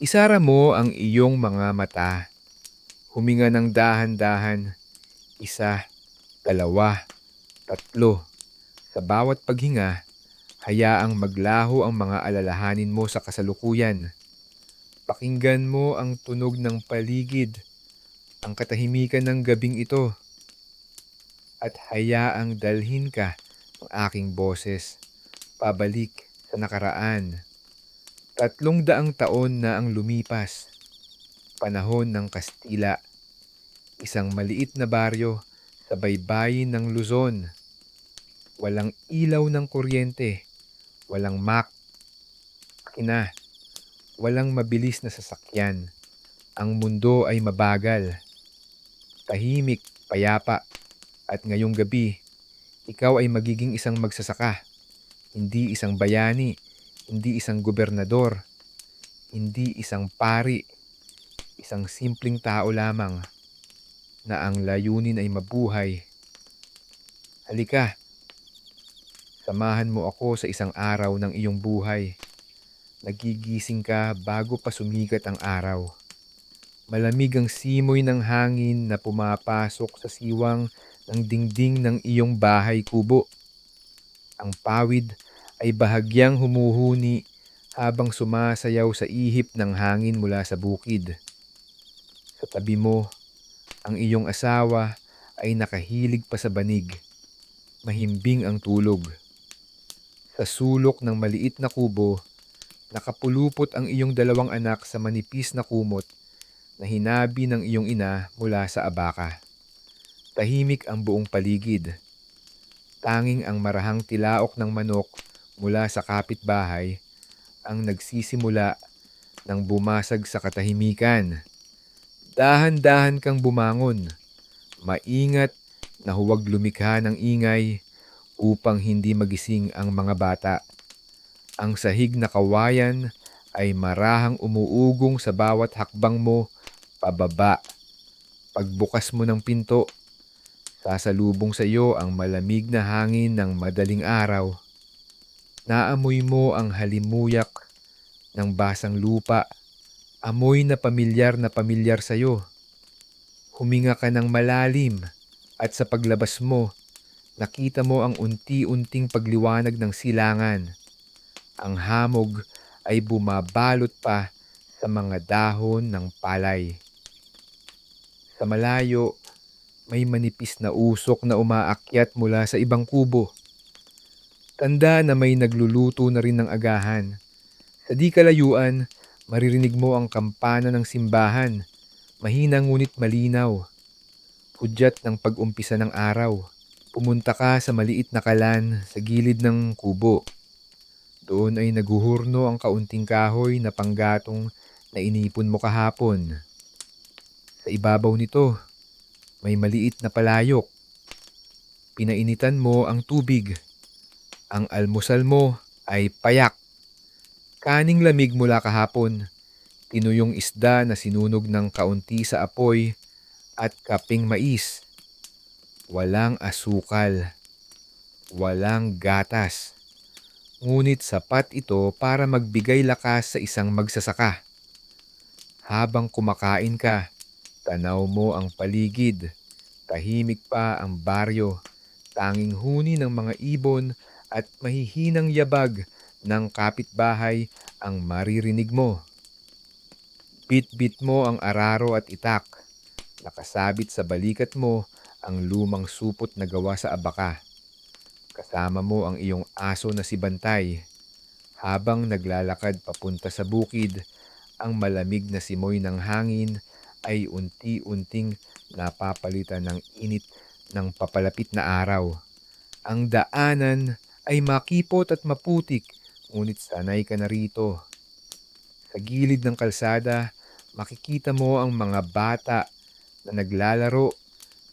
Isara mo ang iyong mga mata. Huminga ng dahan-dahan. Isa, dalawa, tatlo. Sa bawat paghinga, hayaang maglaho ang mga alalahanin mo sa kasalukuyan. Pakinggan mo ang tunog ng paligid, ang katahimikan ng gabing ito. At hayaang dalhin ka ng aking boses pabalik sa nakaraan. Tatlong daang taon na ang lumipas. Panahon ng Kastila. Isang maliit na baryo sa baybayin ng Luzon. Walang ilaw ng kuryente. Walang mak. Kina. Walang mabilis na sasakyan. Ang mundo ay mabagal. Tahimik, payapa. At ngayong gabi, ikaw ay magiging isang magsasaka. Hindi isang bayani hindi isang gobernador, hindi isang pari, isang simpleng tao lamang na ang layunin ay mabuhay. Halika, samahan mo ako sa isang araw ng iyong buhay. Nagigising ka bago pa sumikat ang araw. Malamig ang simoy ng hangin na pumapasok sa siwang ng dingding ng iyong bahay kubo. Ang pawid ay bahagyang humuhuni habang sumasayaw sa ihip ng hangin mula sa bukid. Sa tabi mo, ang iyong asawa ay nakahilig pa sa banig. Mahimbing ang tulog. Sa sulok ng maliit na kubo, nakapulupot ang iyong dalawang anak sa manipis na kumot na hinabi ng iyong ina mula sa abaka. Tahimik ang buong paligid. Tanging ang marahang tilaok ng manok mula sa kapitbahay ang nagsisimula ng bumasag sa katahimikan. Dahan-dahan kang bumangon. Maingat na huwag lumikha ng ingay upang hindi magising ang mga bata. Ang sahig na kawayan ay marahang umuugong sa bawat hakbang mo pababa. Pagbukas mo ng pinto, sasalubong sa iyo ang malamig na hangin ng madaling araw. Naamoy mo ang halimuyak ng basang lupa, amoy na pamilyar na pamilyar sa iyo. Huminga ka ng malalim at sa paglabas mo, nakita mo ang unti-unting pagliwanag ng silangan. Ang hamog ay bumabalot pa sa mga dahon ng palay. Sa malayo, may manipis na usok na umaakyat mula sa ibang kubo. Tanda na may nagluluto na rin ng agahan. Sa di kalayuan, maririnig mo ang kampana ng simbahan. Mahina ngunit malinaw. Hudyat ng pag-umpisa ng araw. Pumunta ka sa maliit na kalan sa gilid ng kubo. Doon ay naguhurno ang kaunting kahoy na panggatong na inipon mo kahapon. Sa ibabaw nito, may maliit na palayok. Pinainitan mo ang tubig ang almusal mo ay payak. Kaning lamig mula kahapon, tinuyong isda na sinunog ng kaunti sa apoy at kaping mais. Walang asukal, walang gatas. Ngunit sapat ito para magbigay lakas sa isang magsasaka. Habang kumakain ka, tanaw mo ang paligid. Tahimik pa ang baryo. Tanging huni ng mga ibon at mahihinang yabag ng kapitbahay ang maririnig mo. Bit-bit mo ang araro at itak. Nakasabit sa balikat mo ang lumang supot na gawa sa abaka. Kasama mo ang iyong aso na si Bantay. Habang naglalakad papunta sa bukid, ang malamig na simoy ng hangin ay unti-unting napapalitan ng init ng papalapit na araw. Ang daanan ay makipot at maputik, ngunit sanay ka na rito. Sa gilid ng kalsada, makikita mo ang mga bata na naglalaro,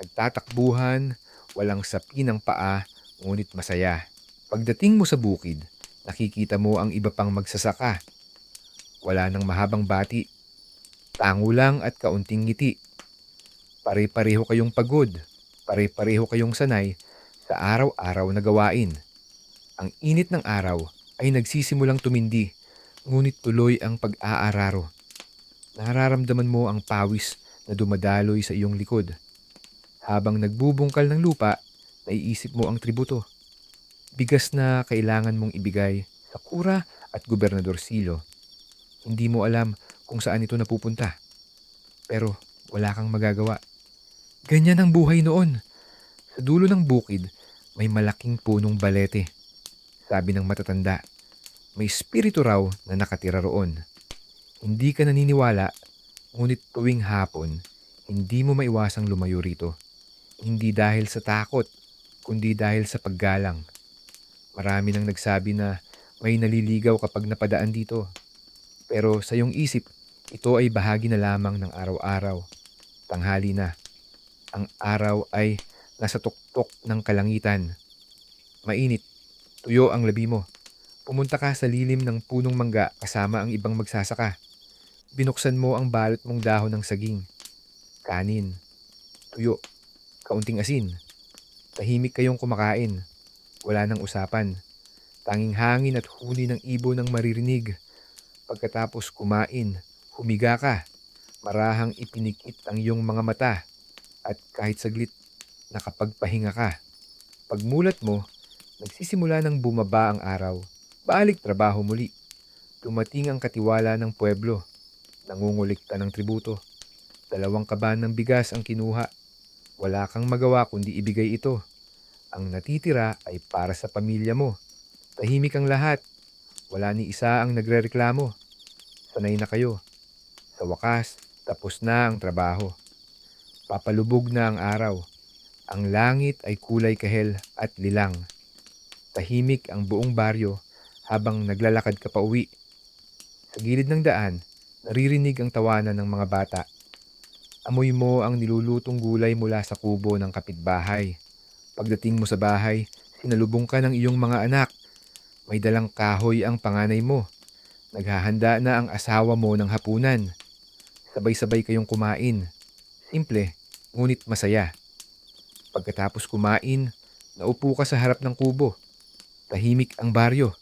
nagtatakbuhan, walang sapi ng paa, ngunit masaya. Pagdating mo sa bukid, nakikita mo ang iba pang magsasaka. Wala nang mahabang bati. Tango lang at kaunting ngiti. Pare-pareho kayong pagod. Pare-pareho kayong sanay sa araw-araw na gawain. Ang init ng araw ay nagsisimulang tumindi, ngunit tuloy ang pag-aararo. Nararamdaman mo ang pawis na dumadaloy sa iyong likod. Habang nagbubungkal ng lupa, naiisip mo ang tributo. Bigas na kailangan mong ibigay sa kura at gobernador Silo. Hindi mo alam kung saan ito napupunta. Pero wala kang magagawa. Ganyan ang buhay noon. Sa dulo ng bukid, may malaking punong balete. Sabi ng matatanda, may espiritu raw na nakatira roon. Hindi ka naniniwala, ngunit tuwing hapon, hindi mo maiwasang lumayo rito. Hindi dahil sa takot, kundi dahil sa paggalang. Marami nang nagsabi na may naliligaw kapag napadaan dito. Pero sa iyong isip, ito ay bahagi na lamang ng araw-araw. Tanghali na. Ang araw ay nasa tuktok ng kalangitan. Mainit, tuyo ang labi mo. Pumunta ka sa lilim ng punong mangga kasama ang ibang magsasaka. Binuksan mo ang balot mong dahon ng saging. Kanin, tuyo, kaunting asin. Tahimik kayong kumakain. Wala nang usapan. Tanging hangin at huni ng ibo ng maririnig. Pagkatapos kumain, humiga ka. Marahang ipinikit ang iyong mga mata. At kahit saglit, nakapagpahinga ka. Pagmulat mo, nagsisimula ng bumaba ang araw. Balik trabaho muli. Dumating ang katiwala ng pueblo. Nangungulikta ng tributo. Dalawang kaban ng bigas ang kinuha. Wala kang magawa kundi ibigay ito. Ang natitira ay para sa pamilya mo. Tahimik ang lahat. Wala ni isa ang nagrereklamo. Sanay na kayo. Sa wakas, tapos na ang trabaho. Papalubog na ang araw. Ang langit ay kulay kahel at lilang. Tahimik ang buong baryo habang naglalakad ka pa uwi. Sa gilid ng daan, naririnig ang tawanan ng mga bata. Amoy mo ang nilulutong gulay mula sa kubo ng kapitbahay. Pagdating mo sa bahay, sinalubong ka ng iyong mga anak. May dalang kahoy ang panganay mo. Naghahanda na ang asawa mo ng hapunan. Sabay-sabay kayong kumain. Simple, ngunit masaya. Pagkatapos kumain, naupo ka sa harap ng kubo. Tahimik ang baryo.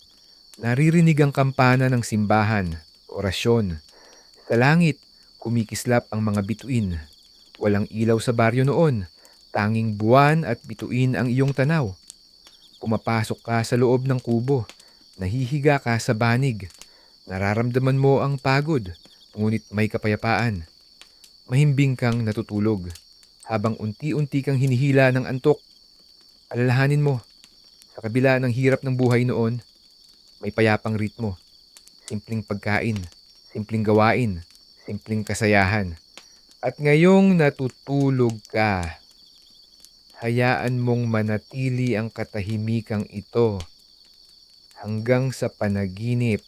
Naririnig ang kampana ng simbahan, orasyon. Sa langit, kumikislap ang mga bituin. Walang ilaw sa baryo noon. Tanging buwan at bituin ang iyong tanaw. Pumapasok ka sa loob ng kubo. Nahihiga ka sa banig. Nararamdaman mo ang pagod, ngunit may kapayapaan. Mahimbing kang natutulog habang unti-unti kang hinihila ng antok. Alalahanin mo, sa kabila ng hirap ng buhay noon, may payapang ritmo, simpleng pagkain, simpleng gawain, simpleng kasayahan. At ngayong natutulog ka, hayaan mong manatili ang katahimikang ito hanggang sa panaginip